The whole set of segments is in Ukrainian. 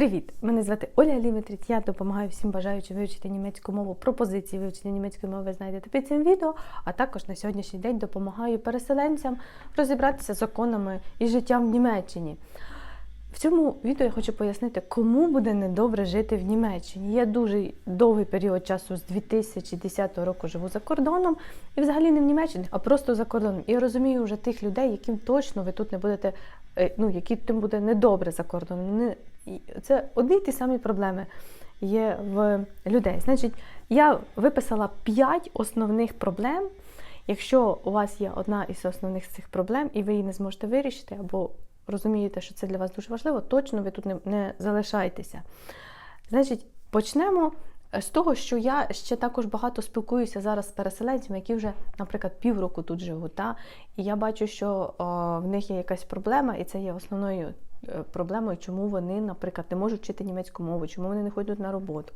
Привіт! Мене звати Оля Лімітріт. Я допомагаю всім бажаючим вивчити німецьку мову. Пропозиції вивчення німецької мови ви знайдете під цим відео. А також на сьогоднішній день допомагаю переселенцям розібратися з законами і життям в Німеччині. В цьому відео я хочу пояснити, кому буде недобре жити в Німеччині. Я дуже довгий період часу з 2010 року живу за кордоном і взагалі не в Німеччині, а просто за кордоном. І я розумію вже тих людей, яким точно ви тут не будете, е, ну які тим буде недобре за кордоном. Це одні й ті самі проблеми є в людей. Значить, я виписала 5 основних проблем. Якщо у вас є одна із основних цих проблем, і ви її не зможете вирішити, або розумієте, що це для вас дуже важливо, точно ви тут не, не залишайтеся. Значить, почнемо з того, що я ще також багато спілкуюся зараз з переселенцями, які вже, наприклад, півроку тут живуть. Та? І я бачу, що о, в них є якась проблема, і це є основною проблемою, чому вони, наприклад, не можуть вчити німецьку мову, чому вони не ходять на роботу.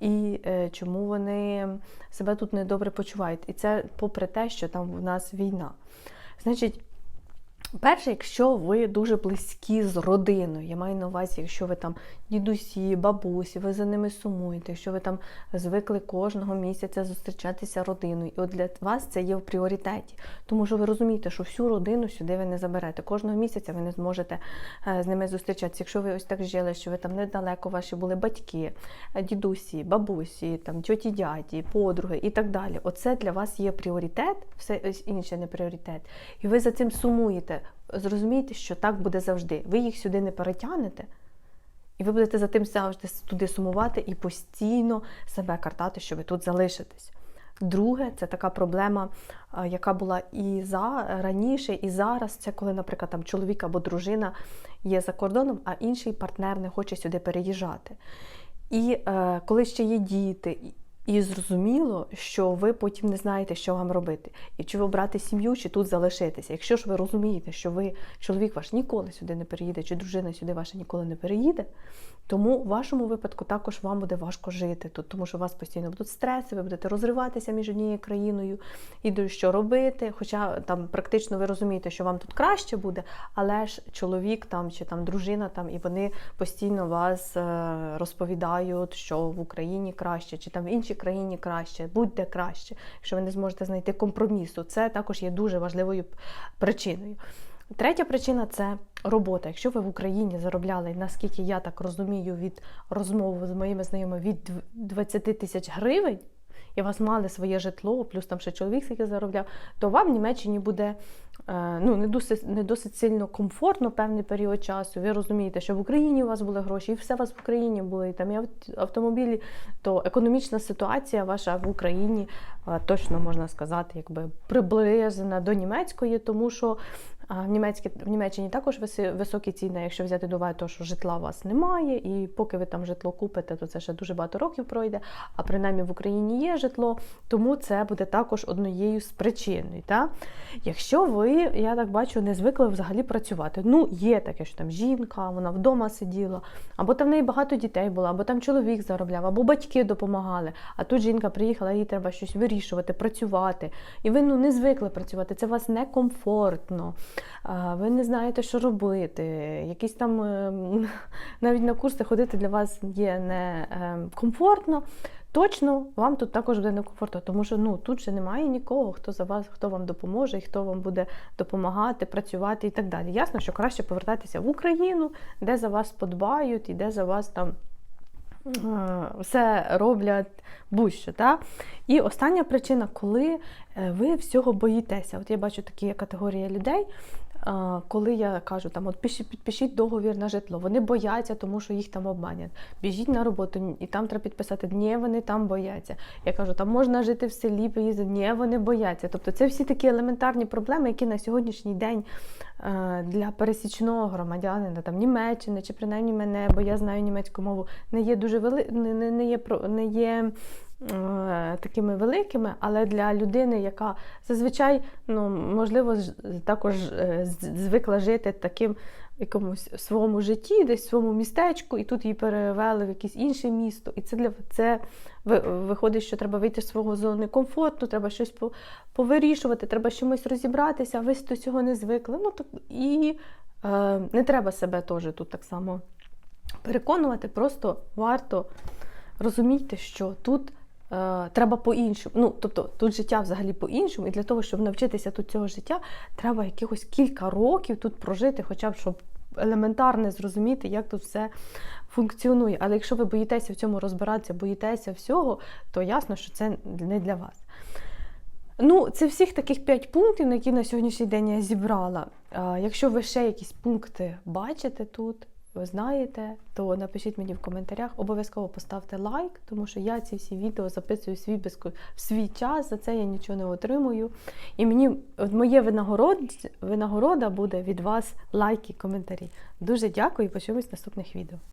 І е, чому вони себе тут недобре почувають. І це попри те, що там в нас війна. Значить, Перше, якщо ви дуже близькі з родиною, я маю на увазі, якщо ви там дідусі, бабусі, ви за ними сумуєте, якщо ви там звикли кожного місяця зустрічатися родиною, і от для вас це є в пріоритеті, тому що ви розумієте, що всю родину сюди ви не заберете. Кожного місяця ви не зможете е, з ними зустрічатися. Якщо ви ось так жили, що ви там недалеко ваші були батьки, е, дідусі, бабусі, там тьоті, дяді, подруги і так далі. Оце для вас є пріоритет, все інше не пріоритет. І ви за цим сумуєте зрозумійте, що так буде завжди. Ви їх сюди не перетягнете, і ви будете за тим завжди туди сумувати і постійно себе картати, що ви тут залишитесь. Друге, це така проблема, яка була і за раніше, і зараз. Це коли, наприклад, там чоловік або дружина є за кордоном, а інший партнер не хоче сюди переїжджати. І е, коли ще є діти, і зрозуміло, що ви потім не знаєте, що вам робити. І чи ви обрати сім'ю, чи тут залишитися. Якщо ж ви розумієте, що ви чоловік ваш ніколи сюди не переїде, чи дружина сюди ваша ніколи не переїде, тому в вашому випадку також вам буде важко жити тут, тому що у вас постійно будуть стреси, ви будете розриватися між однією країною і що робити. Хоча там практично ви розумієте, що вам тут краще буде, але ж чоловік там чи там дружина там, і вони постійно вас е, розповідають, що в Україні краще, чи там в іншій країні краще, будь-де краще, якщо ви не зможете знайти компромісу. Це також є дуже важливою причиною. Третя причина це робота. Якщо ви в Україні заробляли, наскільки я так розумію, від розмови з моїми знайомими від 20 тисяч гривень, і вас мали своє житло, плюс там ще чоловік, який заробляв, то вам в Німеччині буде е, ну, не досить не досить сильно комфортно певний період часу. Ви розумієте, що в Україні у вас були гроші, і все у вас в Україні було, і там і автомобілі, то економічна ситуація ваша в Україні е, точно можна сказати, якби приближена до німецької, тому що в Німецькі, в Німеччині також високі ціни, якщо взяти до уваги, то, що житла у вас немає, і поки ви там житло купите, то це ще дуже багато років пройде. А принаймні в Україні є житло, тому це буде також однією з причин. Та? Якщо ви, я так бачу, не звикли взагалі працювати. Ну, є таке, що там жінка, вона вдома сиділа, або там в неї багато дітей було, або там чоловік заробляв, або батьки допомагали. А тут жінка приїхала, їй треба щось вирішувати, працювати. І ви ну, не звикли працювати, це вас некомфортно ви не знаєте, що робити. Якісь там е, навіть на курси ходити для вас є не е, комфортно. Точно вам тут також буде некомфортно, тому що ну тут же немає нікого, хто за вас, хто вам допоможе, і хто вам буде допомагати, працювати і так далі. Ясно, що краще повертатися в Україну, де за вас подбають і де за вас там. Все роблять будь-що. Та? І остання причина, коли е, ви всього боїтеся. От я бачу такі категорії людей, коли я кажу, там от підпишіть договір на житло, вони бояться, тому що їх там обманять. Біжіть на роботу, і там треба підписати. Ні, вони там бояться. Я кажу, там можна жити в селі, поїздити. Ні, вони бояться. Тобто це всі такі елементарні проблеми, які на сьогоднішній день е, для пересічного громадянина там Німеччини чи принаймні мене, бо я знаю німецьку мову, не є дуже вели... не, не, не є не є Е, такими великими, але для людини, яка зазвичай, ну, можливо, також е, звикла жити таким якомусь своєму житті, десь в своєму містечку, і тут її перевели в якесь інше місто. І це для це виходить, що треба вийти з свого зони комфорту, треба щось повирішувати, треба чимось розібратися, а ви до цього не звикли. Ну, так, І е, не треба себе теж тут так само переконувати, просто варто розуміти, що тут треба по-іншому. Ну, тобто тут життя взагалі по-іншому, і для того, щоб навчитися тут цього життя, треба якихось кілька років тут прожити, хоча б щоб елементарно зрозуміти, як тут все функціонує. Але якщо ви боїтеся в цьому розбиратися, боїтеся всього, то ясно, що це не для вас. Ну, це всіх таких п'ять пунктів, на які на сьогоднішній день я зібрала. Якщо ви ще якісь пункти бачите тут, знаєте, то напишіть мені в коментарях. Обов'язково поставте лайк, тому що я ці всі відео записую свій, безко... в свій час, за це я нічого не отримую. І мені моє винагород... винагорода буде від вас лайки, коментарі. Дуже дякую і почуємось в наступних відео.